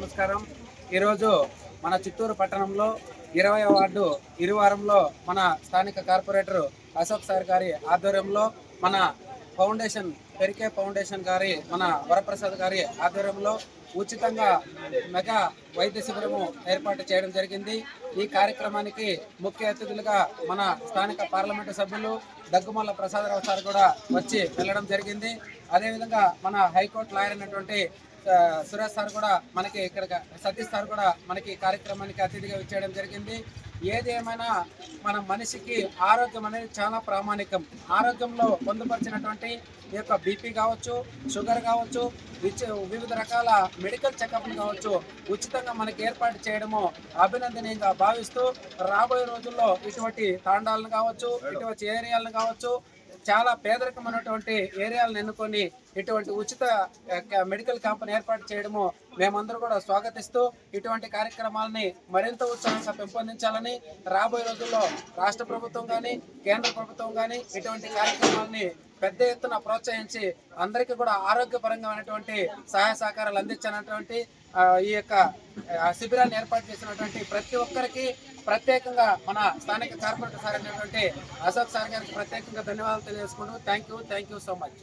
నమస్కారం. ఈరోజు మన చిత్తూరు పట్టణంలో ఇరవై వార్డు ఇరువారంలో మన స్థానిక కార్పొరేటర్ అశోక్ సార్ గారి ఆధ్వర్యంలో మన ఫౌండేషన్ పెరికే ఫౌండేషన్ గారి మన వరప్రసాద్ గారి ఆధ్వర్యంలో ఉచితంగా మెగా వైద్య శిబిరము ఏర్పాటు చేయడం జరిగింది. ఈ కార్యక్రమానికి ముఖ్య అతిథులుగా మన స్థానిక పార్లమెంటు సభ్యులు దగ్గుమల్ల ప్రసాదరావు సార్ కూడా వచ్చి వెళ్ళడం జరిగింది. అదేవిధంగా మన హైకోర్టు లాయర్ అయినటువంటి సురేష్ సార్ కూడా మనకి ఇక్కడ సతీష్ సార్ కూడా మనకి కార్యక్రమానికి అతిథిగా ఇచ్చేయడం జరిగింది. ఏది ఏమైనా మన మనిషికి ఆరోగ్యం అనేది చాలా ప్రామాణికం. ఆరోగ్యంలో పొందుపరిచినటువంటి ఈ యొక్క బీపీ కావచ్చు షుగర్ కావచ్చు వివిధ రకాల మెడికల్ చెకప్లు కావచ్చు ఉచితంగా మనకి ఏర్పాటు చేయడము అభినందనీయంగా భావిస్తూ రాబోయే రోజుల్లో ఇటువంటి తాండాలను కావచ్చు ఇటువంటి ఏరియాలను కావచ్చు చాలా పేదరికమైనటువంటి ఏరియాలను ఎన్నుకొని ఇటువంటి ఉచిత మెడికల్ క్యాంపును ఏర్పాటు చేయడము మేమందరూ కూడా స్వాగతిస్తూ ఇటువంటి కార్యక్రమాలని మరింత ఉత్సాహంగా పెంపొందించాలని రాబోయే రోజుల్లో రాష్ట్ర ప్రభుత్వం కానీ కేంద్ర ప్రభుత్వం కానీ ఇటువంటి కార్యక్రమాలని పెద్ద ఎత్తున ప్రోత్సహించి అందరికీ కూడా ఆరోగ్యపరంగామైనటువంటి సహాయ సహకారాలు అందించినటువంటి ఈ యొక్క శిబిరాన్ని ఏర్పాటు చేసినటువంటి ప్రతి ఒక్కరికి ప్రత్యేకంగా మన స్థానిక కార్పొరేటర్ సార్ అయినటువంటి అశోక్ సార్ గారికి ప్రత్యేకంగా ధన్యవాదాలు తెలియజేసుకుంటూ thank you thank you so much.